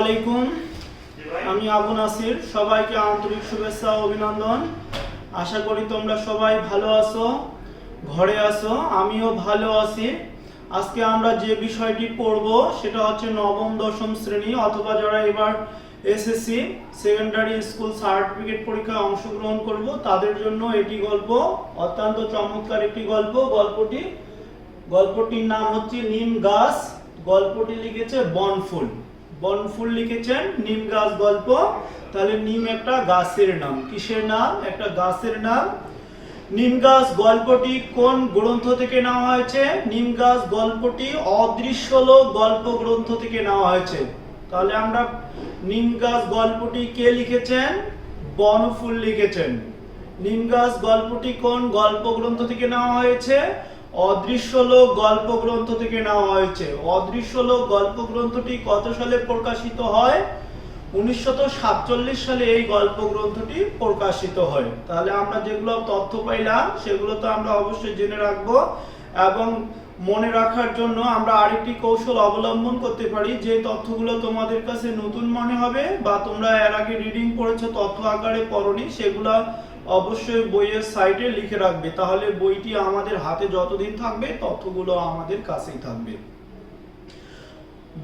আলাইকুম। আমি আবু নাসির, সবাইকে আন্তরিক শুভেচ্ছা অভিনন্দন। আশা করি তোমরা সবাই ভালো আছো, ঘরে আছো, আমিও ভালো আছি। আজকে আমরা যে বিষয়টি পড়ব সেটা হচ্ছে নবম, দশম শ্রেণি অথবা যারা এবার এসএসসি সেকেন্ডারি স্কুল সার্টিফিকেট পরীক্ষায় অংশগ্রহণ করব, তাদের জন্য এটি গল্প, অত্যন্ত চমৎকার একটি গল্প। গল্পটি, গল্পটির নাম হচ্ছে নিম গাছ, গল্পটি লিখেছে বনফুল। বনফুল লিখেছেন, নিম গাছ গল্প। তাহলে নিম একটা গাছের নাম। কিসের নাম? একটা গাছের নাম। নিম গাছ গল্পটি কোন গ্রন্থ থেকে নেওয়া হয়েছে? নিম গাছ গল্পটি অদৃশ্য লোক গল্প গ্রন্থ থেকে নেওয়া হয়েছে। তাহলে আমরা নিম গাছ গল্পটি কে লিখেছেন? বনফুল লিখেছেন। নিম গাছ গল্পটি কোন গল্প গ্রন্থ থেকে নেওয়া হয়েছে? অদৃশ্য লোক গল্প গ্রন্থ থেকে নেওয়া হয়েছে। অদৃশ্য লোক গল্প গ্রন্থটি কত সালে প্রকাশিত হয়? উনিশশো সাতচল্লিশ সালে এই গল্প গ্রন্থটি প্রকাশিত হয়। তাহলে আমরা যেগুলো তথ্য পাইলাম, সেগুলো তো আমরা অবশ্যই জেনে রাখব এবং মনে রাখার জন্য আমরা আরেকটি কৌশল অবলম্বন করতে পারি। যে তথ্যগুলো তোমাদের কাছে নতুন মনে হবে বা তোমরা এর আগে রিডিং পড়েছো, তথ্য আকারে পড়নি, সেগুলো অবশ্যই বইয়ের সাইটে লিখে রাখবে। তাহলে বইটি আমাদের হাতে যতদিন থাকবে, তথ্যগুলো আমাদের কাছেই থাকবে।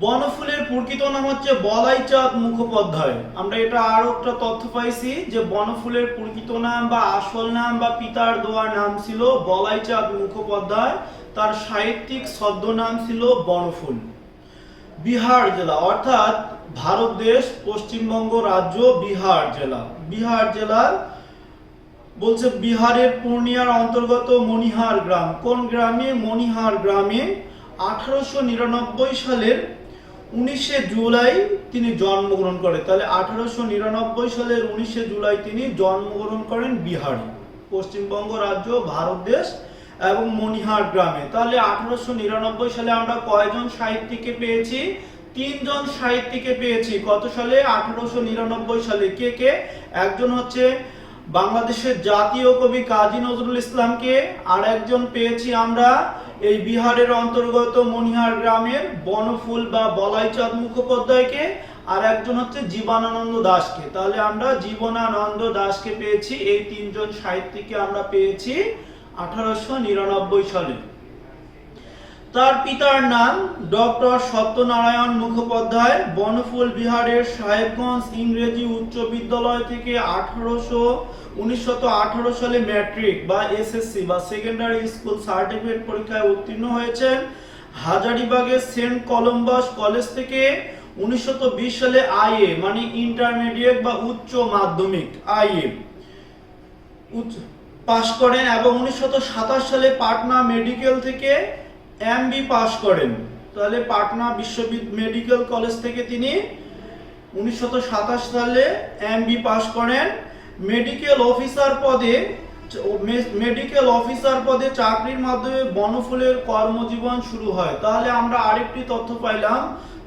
বনফুলের প্রকৃত নাম হচ্ছে বলাইচাঁদ মুখোপাধ্যায়। আমরা এটা আরও একটা তথ্য পাইছি যে বনফুলের প্রকৃত নাম বা আসল নাম বা পিতার দোয়া নাম ছিল বলাইচাঁদ মুখোপাধ্যায়। তার সাহিত্যিক ছদ্মনাম ছিল বনফুল। বিহার জেলা, অর্থাৎ ভারত দেশ, পশ্চিমবঙ্গ রাজ্য, বিহার জেলা। বিহার জেলার বলছে বিহারের পূর্ণিয়ার অন্তর্গত মণিহার গ্রাম। কোন গ্রামে? মণিহার গ্রামে আঠারোশো নিরানব্বই সালের উনিশে জুলাই তিনি জন্মগ্রহণ করেন। তাহলে আঠারোশো নিরানব্বই সালের উনিশে জুলাই তিনি জন্মগ্রহণ করেন বিহারে, পশ্চিমবঙ্গ রাজ্য, ভারত দেশ এবং মণিহার গ্রামে। তাহলে আঠারোশো নিরানব্বই সালে আমরা কয়জন সাহিত্যিককে পেয়েছি? তিনজন সাহিত্যিককে পেয়েছি। কত সালে? আঠারোশো নিরানব্বই সালে। কে কে? একজন হচ্ছে বাংলাদেশের জাতীয় কবি কাজী নজরুল ইসলামকে আর একজন পেয়েছি আমরা এই বিহারের অন্তর্গত মনিহার গ্রামের বনফুল বা বলাইচাঁদ মুখোপাধ্যায়কে, আর একজন হচ্ছে জীবনানন্দ দাসকে। তাহলে আমরা জীবনানন্দ দাসকে পেয়েছি, এই তিনজন সাহিত্যিককে আমরা পেয়েছি আঠারোশো নিরানব্বই সালে। তার পিতার নাম ডক্টর সত্যনারায়ণ মুখোপাধ্যায়। বনফুল বিহারের সাহেবগঞ্জ ইংরেজি উচ্চ বিদ্যালয় থেকে আঠারোশো, উনিশশো সালে ম্যাট্রিক বা এসএসসি বা সেকেন্ডারি স্কুল সার্টিফিকেট পরীক্ষায় উত্তীর্ণ হয়েছেন। হাজারিবাগের সেন্ট কলম্বাস কলেজ থেকে উনিশশো বিশ সালে আইএ মানে ইন্টারমিডিয়েট বা উচ্চ মাধ্যমিক আইএ পাশ করেন এবং উনিশশো সাতাশ সালে পাটনা মেডিকেল থেকে এমবি পাশ করেন। তাহলে পাটনা বিশ্ববিদ্যালয় মেডিকেল কলেজ থেকে তিনি উনিশশো সাতাশ সালে এমবি পাশ করেন। মেডিকেল অফিসার পদে মেডিকেল অফিসার পদে চাকরির মাধ্যমে বনফুলের কর্মজীবন শুরু হয়। তাহলে আমরা আরেকটি তথ্য পাইলাম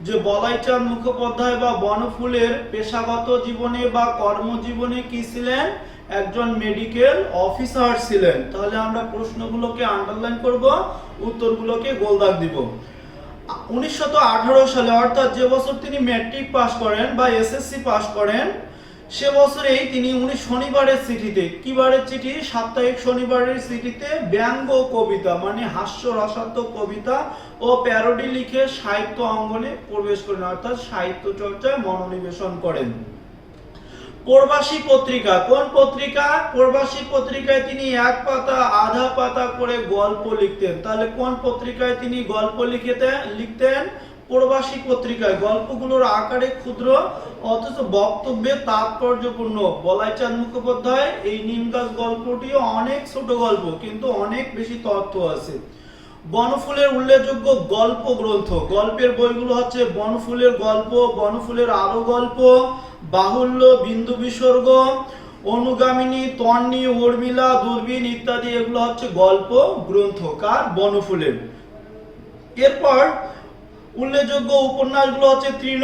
যে বলাইচাঁদ মুখোপাধ্যায় বা বনফুলের পেশাগত জীবনে বা কর্মজীবনে কি ছিলেন? একজন মেডিকেল অফিসার ছিলেন। তাহলে আমরা প্রশ্নগুলোকে আন্ডারলাইন করব, উত্তরগুলোকে গোলদাগ দিব। উনিশশো সালে, অর্থাৎ যে বছর তিনি ম্যাট্রিক পাস করেন বা এসএসসি পাস করেন, সে বছরেই তিনি, উনি শনিবারের চিঠিতে কি বারের চিঠি? সাপ্তাহিক শনিবারের চিঠিতে ব্যঙ্গ কবিতা মানে হাস্য রসাত্মক কবিতা ও প্যারোডি লিখে সাহিত্য অঙ্গনে প্রবেশ করেন, অর্থাৎ সাহিত্য চর্চায় মনোনিবেশন করেন। প্রবাসী পত্রিকা। কোন পত্রিকা? প্রবাসী পত্রিকায় তিনি এক পাতা, আধা পাতা করে গল্প লিখতেন। তাহলে কোন পত্রিকায় তিনি গল্প লিখতেন লিখতেন? প্রবাসী পত্রিকায়। গল্পগুলোর আকারে ক্ষুদ্র, অথচ বক্তব্যে তাৎপর্যপূর্ণ। বলাইচাঁদ মুখোপাধ্যায়, এই নিমগাছ গল্পটিও অনেক ছোট গল্প, কিন্তু অনেক বেশি তথ্য আছে। বনফুলের উল্লেখযোগ্য গল্প গ্রন্থ গল্পের বইগুলো হচ্ছে বনফুলের গল্প, বনফুলের আরও গল্প বাহুল্য বিন্দু বিসর্গ, অনুগামিনী, তন্নি, উর্মিলা, দূরবীন ইত্যাদি, এগুলো হচ্ছে গল্প, গ্রন্থ, কার? বনফুলের। এরপর উল্লেখযোগ্য উপন্যাসগুলো হচ্ছে তৃণ,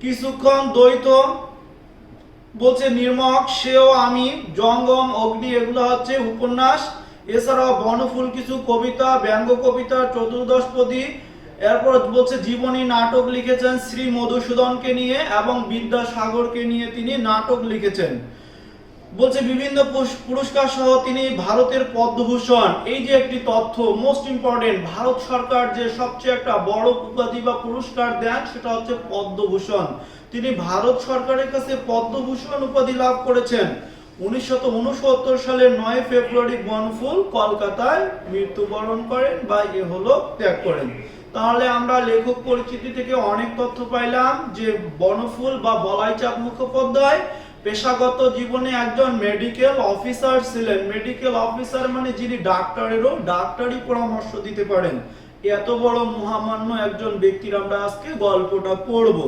কিছুক্ষণ দ্বৈত, বলছে নির্মক, সেও, আমি, জঙ্গম, অগ্নি, এগুলো হচ্ছে উপন্যাস। এছাড়াও বনফুল কিছু কবিতা ব্যঙ্গ কবিতা চতুর্দশপদী এরপর বলছে, জীবনী নাটক লিখেছেন শ্রী মধুসূদনকে নিয়ে এবং বিদ্যাসাগরকে নিয়ে তিনি নাটক লিখেছেন। বলছে, বিভিন্ন পুরস্কার সহ তিনি ভারতের পদ্মভূষণ। এই যে একটি তথ্য মোস্ট ইম্পর্টেন্ট ভারত সরকার যে সবচেয়ে একটা বড় উপাধি বা পুরস্কার দেন, সেটা হচ্ছে পদ্মভূষণ। তিনি ভারত সরকারের কাছে পদ্মভূষণ উপাধি লাভ করেছেন। উনিশশো উনসত্তর সালের নয় ফেব্রুয়ারি বনফুল কলকাতায় মৃত্যুবরণ করেন বা এ হলো ত্যাগ করেন। তাহলে আমরা লেখক পরিচিতি থেকে অনেক তথ্য পাইলাম যে বনফুল বা বলাইচাঁদ মুখোপাধ্যায় পেশাগত জীবনে একজন মেডিকেল অফিসার ছিলেন। মেডিকেল অফিসার মানে যিনি ডাক্তারেরও ডাক্তারি পরামর্শ দিতে পারেন। এত বড় মহামান্য একজন ব্যক্তির আমরা আজকে গল্পটা পড়ব।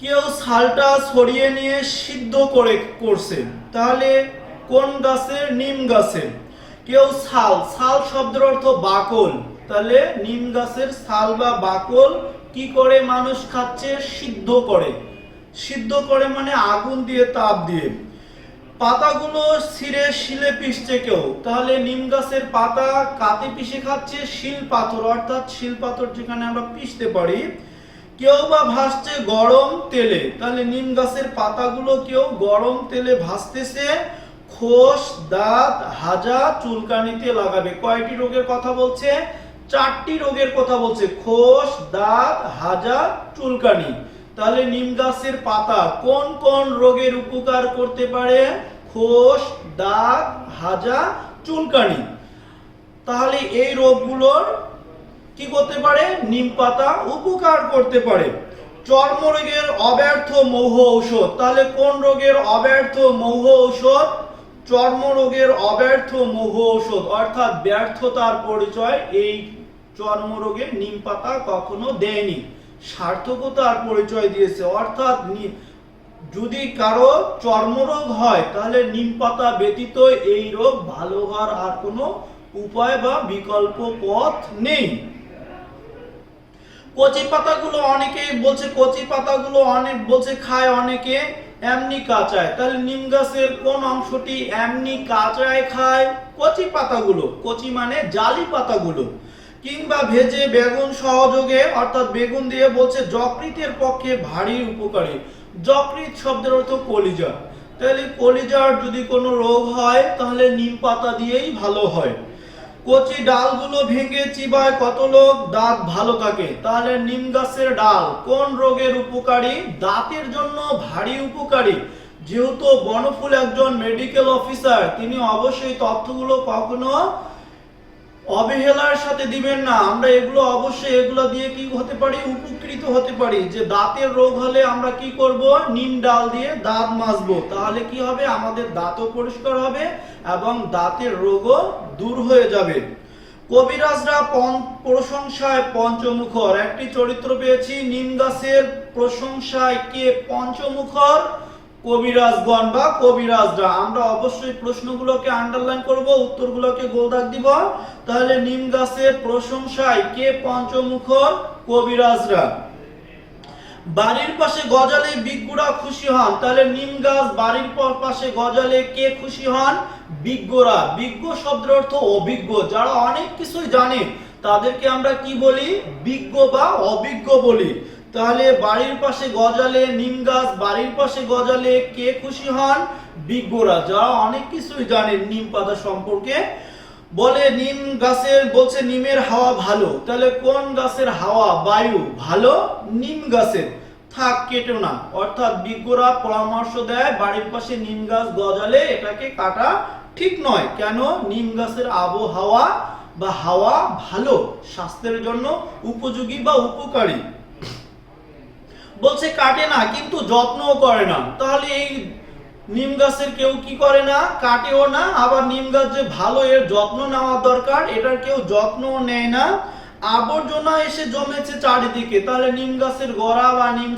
কেউ ছালটা সরিয়ে নিয়ে সিদ্ধ করে করছে। তাহলে কোন গাছের নিম গাছের কেউ ছাল। ছাল শব্দের অর্থ বাকল। তাহলে নিম গাছের ছাল বা বাকল কি করে মানুষ খাচ্ছে? সিদ্ধ করে। সিদ্ধ করে মানে আগুন দিয়ে, তাপ দিয়ে। পাতাগুলো ছিঁড়ে শিলে পিষছে কেউ। তাহলে নিম গাছের পাতা কাতে পিষে খাচ্ছে? শিল পাথর। অর্থাৎ শিল পাথর যেখানে আমরা পিষতে পারি, কেউ বা ভাসছে গরম তেলে। তাহলে নিম গাছের পাতাগুলো কেউ গরম তেলে ভাসতেছে, খোস, দাঁত, হাজা চুলকানিতে লাগাবে। কয়টি রোগের কথা বলছে? চারটি রোগের কথা বলছে। খোস, দাঁত, হাজা, চুলকানি। তাহলে নিম গাছের পাতা কোন কোন রোগের উপকার করতে পারে? খোস, দাঁত, হাজা, চুলকানি। তাহলে এই রোগগুলোর কি করতে পারে? নিম পাতা উপকার করতে পারে। চর্মরোগের অব্যর্থ মৌহ ঔষধ। তাহলে কোন রোগের অব্যর্থ মৌহ ঔষধ? চর্মরোগের অব্যর্থ মৌহ ঔষধ। অর্থাৎ ব্যর্থতার পরিচয় এই চর্মরোগের নিম পাতা কখনো দেয়নি। সার্থকতার পরিচয় দিয়েছে। অর্থাৎ যদি কারও চর্মরোগ হয়, তাহলে নিম পাতা ব্যতীত এই রোগ ভালো হওয়ার আর কোনো উপায় বা বিকল্প পথ নেই। কচি পাতাগুলো অনেকে বলছে, কচি পাতাগুলো অনেক, বলছে খায় অনেকে, এমনি কাঁচায়। তাহলে নিম গাছের কোন অংশটি এমনি কাঁচায় খায়? কচি পাতাগুলো। কচি মানে জালি পাতাগুলো। কিংবা ভেজে বেগুন সহযোগে, অর্থাৎ বেগুন দিয়ে বলছে যকৃতের পক্ষে ভারী উপকারী। যকৃত শব্দের অর্থ কলিজা। তাহলে কলিজার যদি কোনো রোগ হয়, তাহলে নিম পাতা দিয়েই ভালো হয়। কচি ডালগুলো ভেঙে চিবায় কত লোক? দাঁত ভালো থাকে। তাহলে নিম গাছের ডাল কোন রোগের উপকারী? দাঁতের জন্য ভারী উপকারী। যেহেতু বনফুল একজন মেডিকেল অফিসার তিনি অবশ্যই তথ্যগুলো কখনো অবহেলার সাথে দিবেন না। আমরা এগুলো অবশ্যই এগুলো দিয়ে কি হতে পারি? উপকৃত হতে পারি। যে দাঁতের রোগ হলে আমরা কি করব? নিম ডাল দিয়ে দাঁত মাজবো। তাহলে কি হবে? আমাদের দাঁতও পরিষ্কার হবে এবং দাঁতের রোগও দূর হয়ে যাবে। কবিরাজরা প্রশংসায় পঞ্চমুখর। একটি চরিত্র পেয়েছি। নিম গাছের প্রশংসায় কে পঞ্চমুখর? কবিরাজগণ বা কবিরাজরা, আমরা অবশ্যই প্রশ্নগুলোকে আন্ডারলাইন করব, উত্তরগুলোকে গোল দাগ দিব। তাহলে নিম গাছের প্রশংসায় কে পঞ্চমুখর? কবিরাজরা। বাড়ির পাশে গজালে বিজ্ঞরা খুশি হন, তাহলে নিম গাছ বাড়ির পাশে গজালে কে খুশি হন? বিজ্ঞরা। বিজ্ঞ শব্দের অর্থ অভিজ্ঞ। যারা অনেক কিছুই জানে, তাদেরকে আমরা কি বলি? বিজ্ঞ বা অভিজ্ঞ বলি। তাহলে বাড়ির পাশে গজালে নিম গাছ, বাড়ির পাশে গজালে কে খুশি হন? বিজ্ঞরা, যারা অনেক কিছুই জানেন নিম পাতা সম্পর্কে। বলে, নিম গাছের বলছে, নিমের হাওয়া ভালো। তাহলে কোন গাছের হাওয়া? বায়ু। ভালো? নিম গাছের। থাক, কেটো না। অর্থাৎ বিজ্ঞরা পরামর্শ দেয়, বাড়ির পাশে নিম গাছ গজালে এটাকে কাটা ঠিক নয়। কেন? নিম গাছের আবহাওয়া বা হাওয়া ভালো, স্বাস্থ্যের জন্য উপযোগী বা উপকারী। বলছে কাটে না, কিন্তু যত্নও করে না। তাহলে এই নিম গাছের কেউ কি করে না? কাটেও না। আবার নিম গাছ যে ভালো, এর যত্ন নেওয়া দরকার, এটার কেউ যত্নও নেয় না। আবর্জনা এসে জমেছে চারিদিকে। তাহলে নিম গাছের গোড়া বা নিম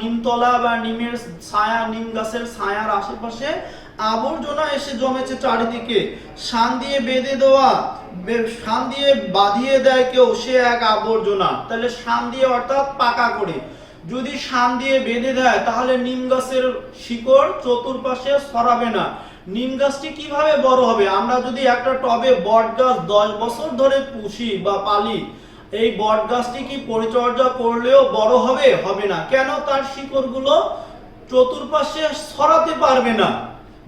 নিমতলা বা নিমের ছায়া, নিম গাছের ছায়ার আশেপাশে আবর্জনা এসে জমেছে চারিদিকে। শান দিয়ে বেঁধে দেওয়া শান দিয়ে বাঁধিয়ে দেয় কেউ, সে এক আবর্জনা। তাহলে শান দিয়ে অর্থাৎ পাকা করে। যদি শান দিয়ে বেঁধে দেয়, তাহলে নিম গাছের শিকড় চতুর্পাশে সরাবে না। নিম গাছটি কীভাবে বড় হবে? আমরা যদি একটা টবে বট গাছ দশ বছর ধরে পুষি বা পালি, এই বট গাছটি কি পরিচর্যা করলেও বড় হবে? হবে না। কেন তার শিকড়গুলো চতুর্পাশে সরাতে পারবে না?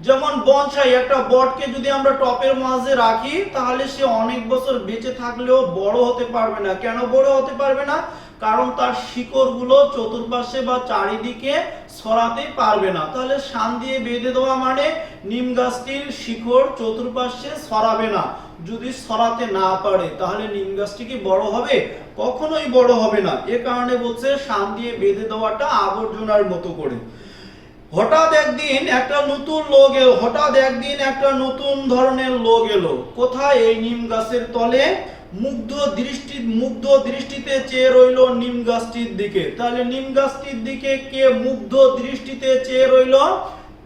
যেমন বনসাই, একটা বটকে যদি আমরা টপের মাঝে রাখি, তাহলে সে অনেক বছর বেঁচে থাকলেও বড় হতে পারবে না। কেন বড় হতে পারবে না? কারণ তার শিকড়গুলো চতুর্পাশে বা চারিদিকে ছড়াতে পারবে না। তাহলে শান দিয়ে বেঁধে দেওয়া মানে নিম গাছটির শিকড় চতুর্পাশে ছড়াবে না। যদি ছড়াতে না পারে, তাহলে নিম গাছটি কি বড় হবে? কখনোই বড় হবে না। এ কারণে বলছে শান দিয়ে বেঁধে দেওয়াটা আবর্জনার মতো করে। হঠাৎ একদিন একটা নতুন লোক এলো, হঠাৎ একদিন একটা নতুন ধরনের লোক এলো। কোথায় এই নিম গাছের তলে? মুগ্ধ দৃষ্টি মুগ্ধ দৃষ্টিতে চেয়ে রইল নিম গাছটির দিকে। তাহলে নিম গাছটির দিকে কে মুগ্ধ দৃষ্টিতে চেয়ে রইল?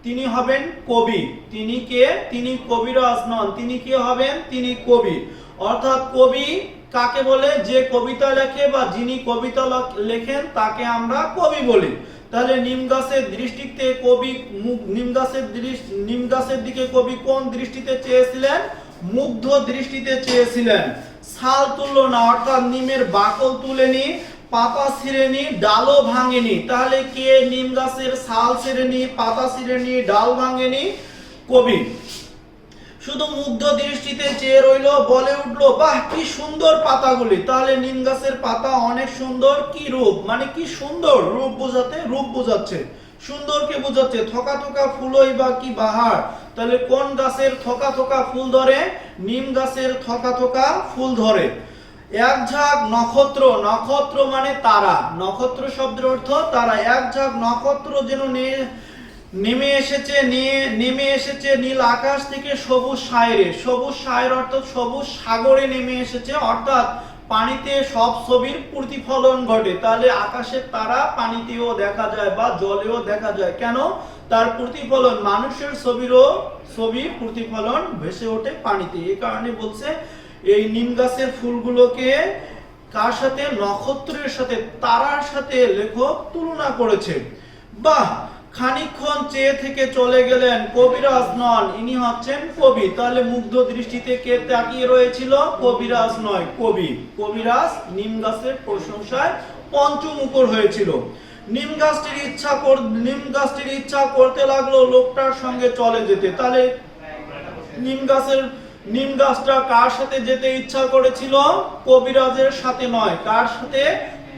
তিনি হবেন কবি। তিনি কে? তিনি কবিরাজ নন। তিনি কে হবেন? তিনি কবি। অর্থাৎ কবি কাকে বলে? যে কবিতা লেখে বা যিনি কবিতা লেখেন, তাকে আমরা কবি বলি। তাহলে নিম গাছের দৃষ্টিতে কবি নিম গাছের দৃষ্টি নিম গাছের দিকে কবি কোন দৃষ্টিতে চেয়েছিলেন? মুগ্ধ দৃষ্টিতে চেয়েছিলেন। ছাল তুললো না, অর্থাৎ নিমের বাকল তুলেনি, পাতা ছিঁড়েনি, ডালও ভাঙেনি। তাহলে কে নিম গাছের ছাল ছিঁড়েনি, পাতা ছিঁড়েনি, ডাল ভাঙেনি? কবি। শুধু মুগ্ধ দৃষ্টিতে চেয়ে রইল, বলে উঠল, বাহ, কি সুন্দর পাতাগুলি। তাহলে নিম গাছের পাতা অনেক সুন্দর। কি রূপ? মানে কি সুন্দর? রূপ বোঝাতে, রূপ বোঝাচ্ছে। সুন্দরকে বোঝাচ্ছে? থকা থকা ফুলই বা কি বাহার? তাহলে কোন গাছের থকা থকা ফুল ধরে? নিম গাছের থকা থকা ফুল ধরে। এক ঝাঁক নক্ষত্র নক্ষত্র মানে তারা। নক্ষত্র শব্দের অর্থ তারা। এক ঝাঁক নক্ষত্র যেন নে- নেমে এসেছে নেমে এসেছে নীল আকাশ থেকে সবুজ সায়রে সবুজ সায়ের অর্থাৎ সবুজ সাগরে নেমে এসেছে, অর্থাৎ পানিতে সব ছবির প্রতিফলন ঘটে। তাহলে আকাশের তারা পানিতেও দেখা যায় বা জলেও দেখা যায়। কেন? তার প্রতিফলন, মানুষের ছবিরও ছবি প্রতিফলন ভেসে ওঠে পানিতে। এই কারণে বলছে, এই নিম গাছের ফুলগুলোকে কার সাথে? নক্ষত্রের সাথে, তারার সাথে লেখক তুলনা করেছে। বাহ! খানিকক্ষণ চেয়ে থেকে চলে গেলেন কবিরাজ নন। ইনি হচ্ছেন কবি। তাহলে মুগ্ধ দৃষ্টিতে কে তাকিয়ে রয়েছিল? কবিরাজ নয়, কবি। কবিরাজ নিম গাছের প্রশংসায় পঞ্চমুখর হয়েছিল। ইচ্ছা ইচ্ছা করতে লাগল লোকটার সঙ্গে চলে যেতে। তাহলে নিম গাছের নিম গাছটা কার সাথে যেতে ইচ্ছা করেছিল? কবিরাজের সাথে নয়, কার সাথে?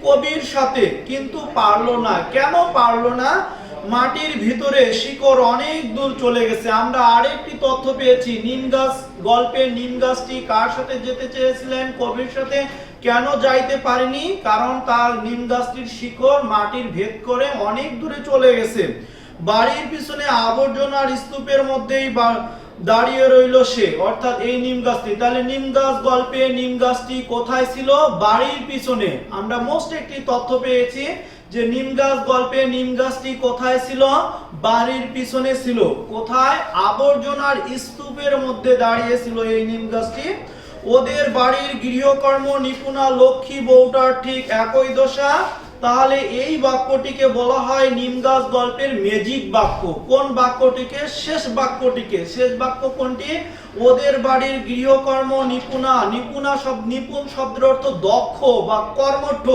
কবির সাথে। কিন্তু পারল না। কেন পারল না? মাটির ভিতরে শিকড় অনেক দূর চলে গেছে। আমরা আরেকটি তথ্য পেয়েছি। নিম গল্পে নিম কার সাথে যেতে চেয়েছিলেন, কবির সাথে কেন যাইতে পারেনি? কারণ তার নিম গাছটির শিকড় মাটির ভেদ করে অনেক দূরে চলে গেছে। বাড়ির পিছনে আবর্জনার স্তূপের মধ্যেই দাঁড়িয়ে রইল সে। অর্থাৎ এই নিম গাছটি। তাহলে নিম গাছ, গল্পে নিম গাছটি কোথায় ছিল? বাড়ির পিছনে। আমরা মোস্ট একটি তথ্য পেয়েছি যে নিম গাছ গল্পে নিম গাছটি কোথায় ছিল? বাড়ির পিছনে ছিল। কোথায়? আবর্জনার স্তূপের মধ্যে দাঁড়িয়ে ছিল এই নিম গাছটি। ওদের বাড়ির গৃহকর্ম নিপুণা লক্ষ্মী বউটার ঠিক একই দশা। তাহলে এই বাক্যটিকে বলা হয় নিম গাছ গল্পের ম্যাজিক বাক্য। কোন বাক্যটিকে? শেষ বাক্যটিকে। শেষ বাক্য কোনটি? ওদের বাড়ির গৃহকর্ম নিপুণা। নিপুণা সব, নিপুণ শব্দের অর্থ দক্ষ বা কর্মঠ।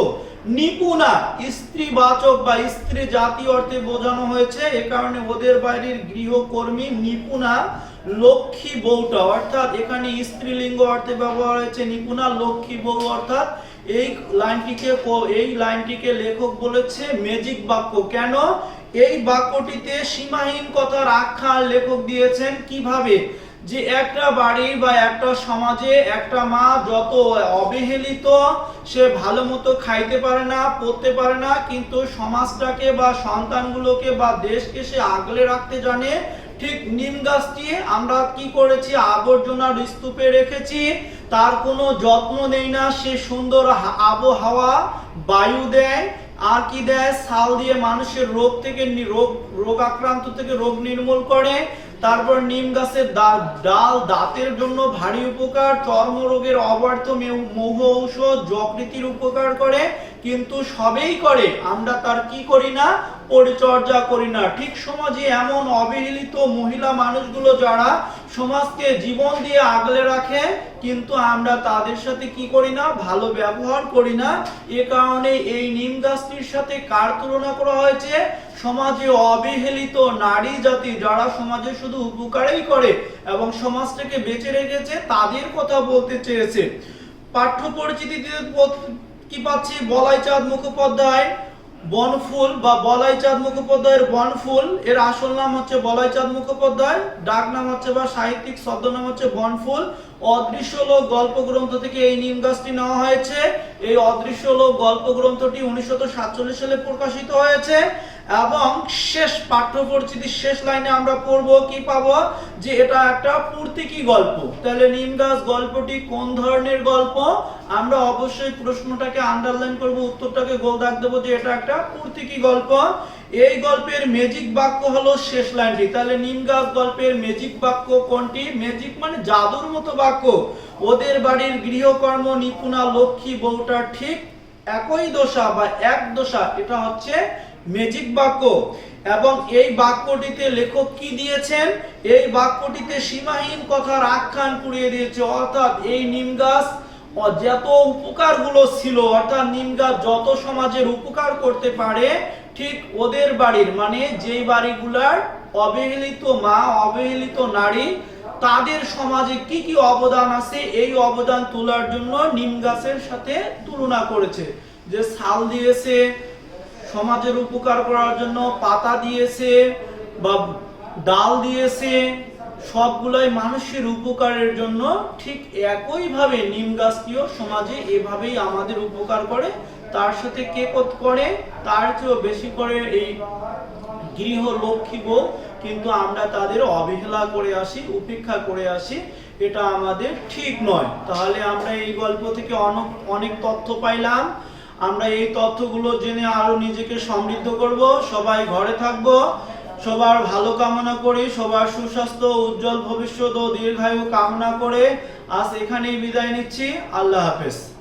নিপুণা, স্ত্রীবাচক বা স্ত্রী জাতি অর্থে বোঝানো হয়েছে। এ কারণে ওদের বাড়ির গৃহকর্মী নিপুণা, লক্ষ্মী বউটা। অর্থাৎ এখানে স্ত্রীলিঙ্গ অর্থে ব্যবহার হয়েছে নিপুণা, লক্ষ্মী বউ অর্থাৎ এই লাইনটিকে এই লাইনটিকে লেখক বলেছে ম্যাজিক বাক্য। কেন? এই বাক্যটিতে সীমাহীন কথার আখ্যান লেখক দিয়েছেন কীভাবে? যে একটা বাড়ি বা একটা সমাজে একটা মা যত অবহেলিত, সে ভালো মতো খাইতে পারে না, পড়তে পারে না, কিন্তু সমাজটাকে বা সন্তানগুলোকে বা দেশকে সে আগলে রাখতে জানে ঠিক নিম গাছটি আমরা কি করেছি? আবর্জনার স্তূপে রেখেছি। তার কোনো যত্ন নেই না। সে সুন্দর আবহাওয়া, বায়ু দেয়। আর কি দেয়? ছাল দিয়ে মানুষের রোগ থেকে রোগ রোগ আক্রান্ত থেকে রোগ নির্মূল করে। তারপর নিম গাছের ডাল দাঁতের জন্য ভারী উপকার। চর্ম রোগের অবার্থ মৌহ ঔষধ যকৃতির উপকার করে। কিন্তু সবেই করে, আমরা তার কি করি না? পরিচর্যা করি না। ঠিক সমাজে এমন অবহেলিত মহিলা মানুষগুলো যারা সমাজকে জীবন দিয়ে আগলে রাখে, কিন্তু আমরা তাদের সাথে কি করি না? ভালো ব্যবহার করি না। এ কারণে এই নিম গাছটির সাথে কার তুলনা করা হয়েছে? সমাজে অবহেলিত নারী জাতি যারা সমাজে শুধু উপকারেই করে এবং সমাজটাকে বেঁচে রেখেছে, তাদের কথা বলতে চেয়েছে। পাঠ্য পরিচিতিতে ব- কি পাচ্ছি? বলাইচাঁদ মুখোপাধ্যায়, বনফুল বা বলাইচাঁদ মুখোপাধ্যায়ের বনফুল। এর আসল নাম হচ্ছে বলাইচাঁদ মুখোপাধ্যায়, ডাক নাম হচ্ছে বা সাহিত্যিক ছদ্মনাম হচ্ছে বনফুল। অদৃশ্য লোক গল্প গ্রন্থ থেকে এই নিম গাছটি নেওয়া হয়েছে। এই অদৃশ্য লোক গল্প গ্রন্থটি উনিশশো সাতচল্লিশ সালে প্রকাশিত হয়েছে। এবং শেষ পাঠ্য পরিচিতির শেষ লাইনে আমরা পড়ব, কি পাবো? যে এটা একটা পূর্তিকি গল্প। তাহলে নিম গাছ গল্পটি কোন ধরনের গল্প? আমরা অবশ্যই প্রশ্নটাকে আন্ডারলাইন করব, উত্তরটাকে গোল দাগ দেবো যে এটা একটা পূর্তিকি গল্প। এই গল্পের ম্যাজিক বাক্য হলো শেষ লাইনটি। তাহলে নিম গাছ গল্পের ম্যাজিক বাক্য কোনটি? ম্যাজিক মানে জাদুর মতো বাক্য। ওদের বাড়ির গৃহকর্ম নিপুণা লক্ষ্মী বউটা ঠিক একই দশা বা এক দশা। এটা হচ্ছে ম্যাজিক বাক্য। এবং এই বাক্যটিতে লেখক কি দিয়েছেন? এই বাক্যটিতে সীমাহীন কথার আখ্যান পুড়িয়ে দিয়েছে। অর্থাৎ এই নিম গাছ যত উপকারগুলো ছিল, অর্থাৎ নিম গাছ যত সমাজের উপকার করতে পারে, ঠিক ওদের বাড়ির মানে যেই বাড়িগুলার অবহেলিত মা, অবহেলিত নারী, তাদের সমাজে কি কি অবদান আছে, এই অবদান তোলার জন্য নিম গাছের সাথে তুলনা করেছে। যে ছাল দিয়েছে সমাজের উপকার করার জন্য পাতা দিয়েছে বা ডাল দিয়েছে, সবগুলাই মানুষের উপকারের জন্য ঠিক একইভাবে নিম গাছটিও সমাজে এভাবেই আমাদের উপকার করে। তার সাথে কে কত করে? তার চেয়েও বেশি করে এই গৃহ লক্ষ্মী বউ। কিন্তু আমরা তাদের অবহেলা করে আসি, উপেক্ষা করে আসি, এটা আমাদের ঠিক নয়। তাহলে আমরা এই গল্প থেকে অনেক অনেক তথ্য পাইলাম। আমরা এই তথ্যগুলো জেনে আরও নিজেকে সমৃদ্ধ করব, সবাই ঘরে থাকব, সবার ভালো কামনা করি, সবার সুস্বাস্থ্য উজ্জ্বল ভবিষ্যৎ ও দীর্ঘায়ু কামনা করে আজ এখানেই বিদায় নিচ্ছি। আল্লাহ হাফেজ।